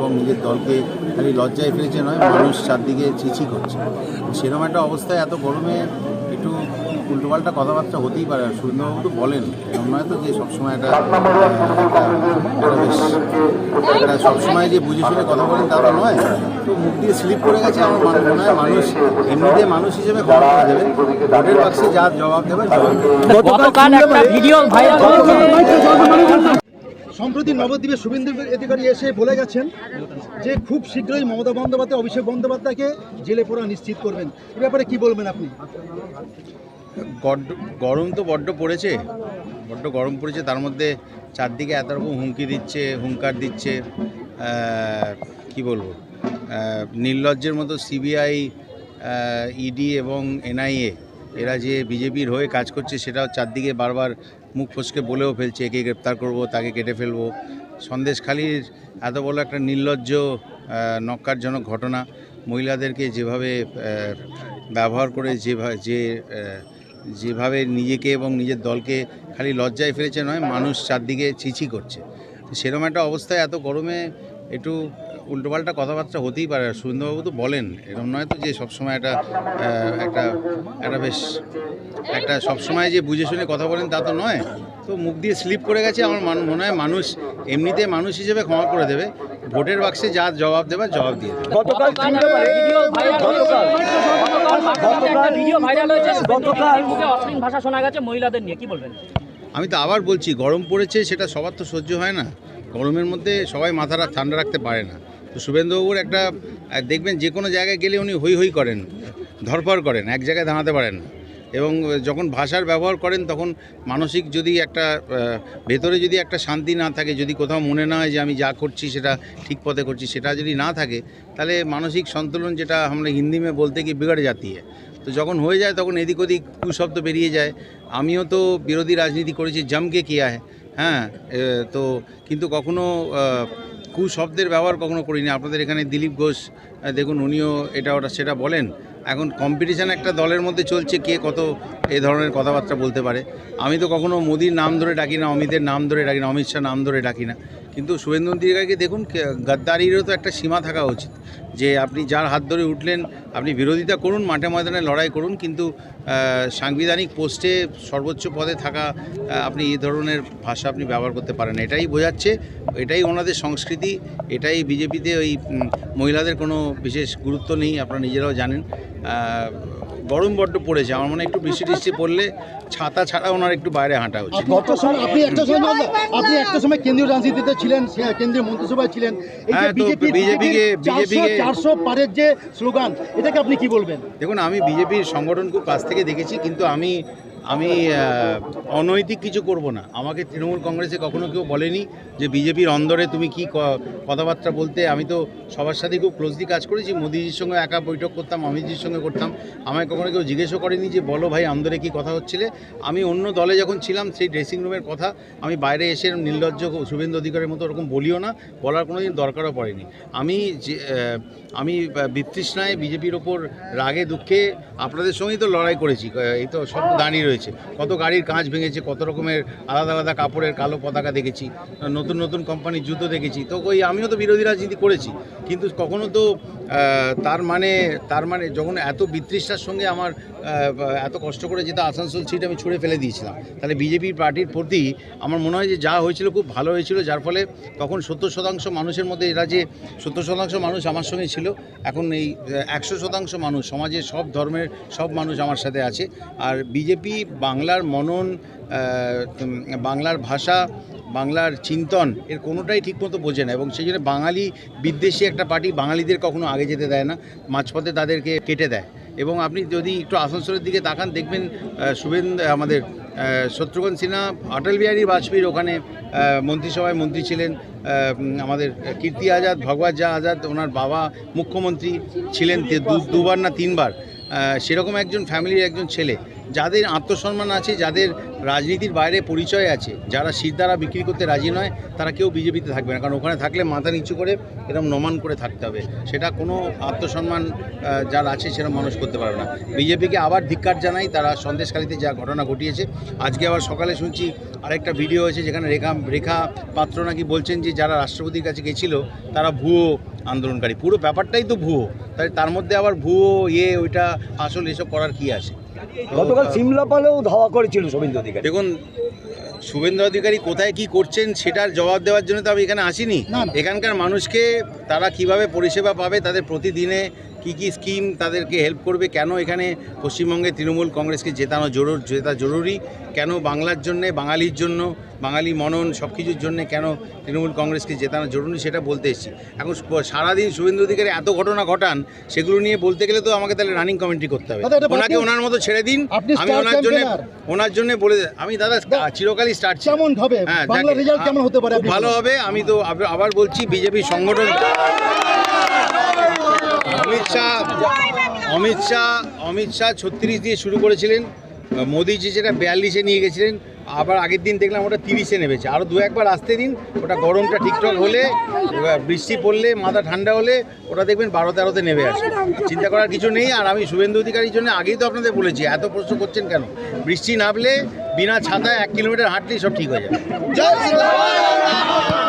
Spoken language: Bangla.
এবং নিজের দলকে খালি লজ্জায় ফেলেছে নয় মানুষ চারদিকে চিচি করছে। সেরকম একটা অবস্থায় এত গরমে একটু উল্টোপাল্টা কথাবার্তা হতেই পারে আর সুরেন্দ্রবাবু তো বলেন এরকম নয় তো যে সবসময় একটা একটা- একটা বেশ একটা সবসময় যে বুঝে শুনে কথা বলেন তা তো নয় তো মুখ দিয়ে স্লিপ করে গেছে আমার মনে মনে হয় মানুষ এমনিতে মানুষ হিসেবে ক্ষমা করে দেবে। ভোটের বাক্সে যা জবাব দেবে জবাব দেবে গতকাল একটা ভিডিও ভাইরাল হয়েছে সম্প্রতি নবদ্বীপে শুভেন্দু অধিকারী এসে বলে গেছেন যে খুব শীঘ্রই মমতা বন্দ্যোপাধ্যায়, অভিষেক বন্দ্যোপাধ্যায়কে জেলে পড়া নিশ্চিত করবেন। এ ব্যাপারে কি বলবেন আপনি? গরম তো বড্ড পড়েছে। বড্ড গরম পড়েছে, তার মধ্যে চারদিকে এত রকম হুমকি দিচ্ছে, হুঙ্কার দিচ্ছে কি বলব? নির্লজ্জের মতো সিবিআই ইডি এবং এনআইএ, এরা যে বিজেপির হয়ে কাজ করছে, সেটাও চারদিকে বারবার মুখ ফসকে বলেও ফেলছে, একে গ্রেপ্তার করব, তাকে কেটে ফেলব। সন্দেশখালির এত বড় একটা নির্লজ্জ নক্কারজনক ঘটনা। মহিলাদেরকে যেভাবে ব্যবহার করে যেভাবে যে যেভাবে নিজেকে এবং নিজের দলকে খালি লজ্জায় ফেলেছে নয়, মানুষ চারদিকে চিচি করছে। সেরকম একটা অবস্থায় এত গরমে একটু উল্টোপাল্টা কথাবার্তা হতেই পারে। আর সুরেন্দ্রবাবু তো বলেন এরকম নয় তো যে সবসময় একটা একটা একটা বেশ একটা সবসময় যে বুঝে শুনে কথা বলেন তা তো নয়। তো মুখ দিয়ে স্লিপ করে গেছে আমার মনে হয় মানুষ এমনিতে মানুষ হিসেবে ক্ষমা করে দেবে। ভোটের বাক্সে যা জবাব দেবে জবাব দিয়ে দেবে। গতকাল একটা ভিডিও ভাইরাল হয়েছে। গতকাল একটা ভিডিও ভাইরাল হয়েছে গতকাল মুখে অশ্লীল ভাষা শোনা গেছে মহিলাদের নিয়ে। কি বলবেন? আমি তো আবার বলছি গরম পড়েছে সেটা সবার তো সহ্য হয় না। গরমের মধ্যে সবাই মাথাটা ঠান্ডা রাখতে পারে না। তো শুভেন্দুবাবুর একটা দেখবেন যে কোনো জায়গায় গেলে উনি হই হই করেন, ধরফর করেন, এক জায়গায় দাঁড়াতে পারেন। এবং যখন ভাষার ব্যবহার করেন তখন মানসিক যদি একটা ভেতরে যদি একটা শান্তি না থাকে, যদি কোথাও মনে না হয় যে আমি যা করছি সেটা ঠিক পথে করছি, সেটা যদি না থাকে, তাহলে মানসিক সন্তুলন যেটা আমরা হিন্দি মে বলতে কি বিগড়ে है তো যখন হয়ে যায় তখন এদিক ওদিক কুশব্দ বেরিয়ে যায়। আমিও তো বিরোধী রাজনীতি করেছি, জমকে কিয়া হ্যাঁ তো কিন্তু কখনো কুশব্দের ব্যবহার কখনো করিনি। আপনাদের এখানে দিলীপ ঘোষ দেখুন উনিও এটা ওটা সেটা বলেন। এখন কম্পিটিশান একটা দলের মধ্যে চলছে, কে কত এ ধরনের কথাবার্তা বলতে পারে। আমি তো কখনো মোদির নাম ধরে ডাকি না, অমিতের নাম ধরে ডাকি না, অমিত শাহ নাম ধরে ডাকি না। কিন্তু শুভেন্দু অধিকারীকে দেখুন গাদ্দারিরও তো একটা সীমা থাকা উচিত। যে আপনি যার হাত ধরে উঠলেন, আপনি বিরোধিতা করুন, মাঠে ময়দানে লড়াই করুন, কিন্তু সাংবিধানিক পোস্টে সর্বোচ্চ পদে থাকা আপনি এই ধরনের ভাষা আপনি ব্যবহার করতে পারেন এটাই বোঝাচ্ছে এটাই ওনাদের সংস্কৃতি এটাই বিজেপিতে ওই মহিলাদের কোনো বিশেষ গুরুত্ব নেই আপনারা নিজেরাও জানেন। গরম বড্ড পড়েছে আমার মনে একটু বৃষ্টি টিষ্টি পড়লে ছাতা ছাড়া ওনার একটু বাইরে হাঁটা উচিত। গত সময় আপনি একটা সময় আপনি একটা সময় কেন্দ্রীয় রাজনীতিতে ছিলেন কেন্দ্রীয় মন্ত্রিসভায় ছিলেন। হ্যাঁ, তো বিজেপিকে- বিজেপিকে- চারশো পারের যে স্লোগান এটাকে আপনি কি বলবেন? দেখুন আমি বিজেপির সংগঠন খুব কাছ থেকে দেখেছি কিন্তু আমি আমি অনৈতিক কিছু করব না। আমাকে তৃণমূল কংগ্রেসে কখনো কেউ বলেনি যে বিজেপির অন্দরে তুমি কি কথাবার্তা বলতে। আমি তো সবার সাথে খুব ক্লোজলি কাজ করেছি। মোদিজির সঙ্গে একা বৈঠক করতাম, অমিতজির সঙ্গে করতাম। আমায় কখনো কেউ জিজ্ঞেসও করেনি যে, বলো ভাই, অন্দরে কি কথা হচ্ছিলে? আমি অন্য দলে যখন ছিলাম, সেই ড্রেসিং রুমের কথা আমি বাইরে এসে নির্লজ্জ শুভেন্দু অধিকারের মতো ওরকম বলিও না। বলার কোনো দিন দরকারও পড়েনি। আমি যে আমি বিতৃষ্ণায় বিজেপির ওপর রাগে, দুঃখে আপনাদের সঙ্গেই তো লড়াই করেছি। এই তো সব দাঁড়িয়ে রয়েছে, কত গাড়ির কাঁচ ভেঙেছে, কত রকমের আলাদা আলাদা কাপড়ের কালো পতাকা দেখেছি, নতুন নতুন কোম্পানির জুতো দেখেছি। তো ওই আমিও তো বিরোধী রাজনীতি করেছি, কিন্তু কখনো তো তার মানে তার মানে যখন এত বিতৃষ্ণার সঙ্গে আমার এত কষ্ট করে যেটা আসানসোল সিট আমি ছুঁড়ে ফেলে দিয়েছিলাম, তাহলে বিজেপি পার্টির প্রতি আমার মনে হয় যে যা হয়েছিল খুব ভালো হয়েছিল, যার ফলে তখন সত্তর শতাংশ মানুষের মধ্যে এরা যে, সত্তর শতাংশ মানুষ আমার সঙ্গে ছিল, এখন এই একশো শতাংশ মানুষ সমাজের সব ধর্মের সব মানুষ আমার সাথে আছে। আর বিজেপি বাংলার মনন বাংলার ভাষা বাংলার চিন্তন এর কোনোটাই ঠিকমতো বোঝে না এবং সেই জন্য বাঙালি বিদ্বেষী একটা পার্টি বাঙালিদের কখনো আগে যেতে দেয় না মাঝপথে তাদেরকে কেটে দেয়। এবং আপনি যদি একটু আসানসোলের দিকে তাকান দেখবেন আহ, শুভেন আমাদের শত্রুঘ্ন সিনহা অটল বিহারী বাজপেয়ীর ওখানে মন্ত্রিসভায় মন্ত্রী ছিলেন আমাদের কীর্তি আজাদ ভগবত জা আজাদ ওনার বাবা মুখ্যমন্ত্রী ছিলেন দুবার না তিনবার। সেরকম একজন ফ্যামিলির একজন ছেলে। যাদের আত্মসম্মান আছে, যাদের রাজনীতির বাইরে পরিচয় আছে, যারা শিরদারা বিক্রি করতে রাজি নয়, তারা কেউ বিজেপিতে থাকবে না। কারণ ওখানে থাকলে মাথা নিচু করে এরকম নমান করে থাকতে হবে। সেটা কোনো আত্মসম্মান যার আছে সেরকম মানুষ করতে পারবে না। বিজেপিকে আবার ধিক্কার জানাই, তারা সন্দেশখালিতে যা ঘটনা ঘটিয়েছে। আজকে আবার সকালে শুনছি আরেকটা ভিডিও হয়েছে, যেখানে রেখা রেখা পাত্র নাকি বলছেন যে, যারা রাষ্ট্রপতির কাছে গেছিল, তারা ভুয়ো আন্দোলনকারী। পুরো ব্যাপারটাই তো ভুয়ো। তাই তার মধ্যে আবার ভুয়ো ইয়ে ওইটা, আসল, এসব করার কি আছে? গতকাল সিমলা পালেও ধাওয়া করেছিল শুভেন্দু অধিকারী দেখুন শুভেন্দু অধিকারী কোথায় কি করছেন সেটার জবাব দেওয়ার জন্য তো আমি এখানে আসিনি। এখানকার মানুষকে তারা কীভাবে পরিষেবা পাবে তাদের প্রতিদিনে কি কি স্কিম তাদেরকে হেল্প করবে কেন এখানে পশ্চিমবঙ্গে তৃণমূল কংগ্রেসকে জেতানো জরুর জেতা জরুরি? কেন বাংলার জন্যে বাঙালির জন্য বাঙালি মনন সব কিছুর জন্যে কেন তৃণমূল কংগ্রেসকে জেতানো জরুরি সেটা বলতে এসেছি। এখন সারাদিন শুভেন্দু অধিকারী এত ঘটনা ঘটান সেগুলো নিয়ে বলতে গেলে তো আমাকে তাহলে রানিং কমেন্টরি করতে হবে। ওনাকে ওনার মতো ছেড়ে দিন আমি ওনার জন্য ওনার জন্য বলে আমি দাদা চিরকালই স্টার্ট কেমন হবে? হ্যাঁ ভালো হবে আমি তো আবার বলছি বিজেপি সংগঠন অমিত শাহ অমিত শাহ অমিত শাহ ছত্রিশ দিয়ে শুরু করেছিলেন। মোদিজি যেটা বিয়াল্লিশে নিয়ে গেছিলেন, আবার আগের দিন দেখলাম ওটা তিরিশে নেমেছে। আরও দু একবার আসতে দিন, ওটা গরমটা ঠিকঠাক হলে বৃষ্টি পড়লে, মাথা ঠান্ডা হলে, ওটা দেখবেন বারো তেরোতে নেমে আসে। চিন্তা করার কিছু নেই, আর আমি শুভেন্দু অধিকারীর জন্য আগেই তো আপনাদের বলেছি, এত প্রশ্ন করছেন কেন? বৃষ্টি নামলে বিনা ছাতায় এক কিলোমিটার হাঁটলেই সব ঠিক হয়ে শ্রীরাম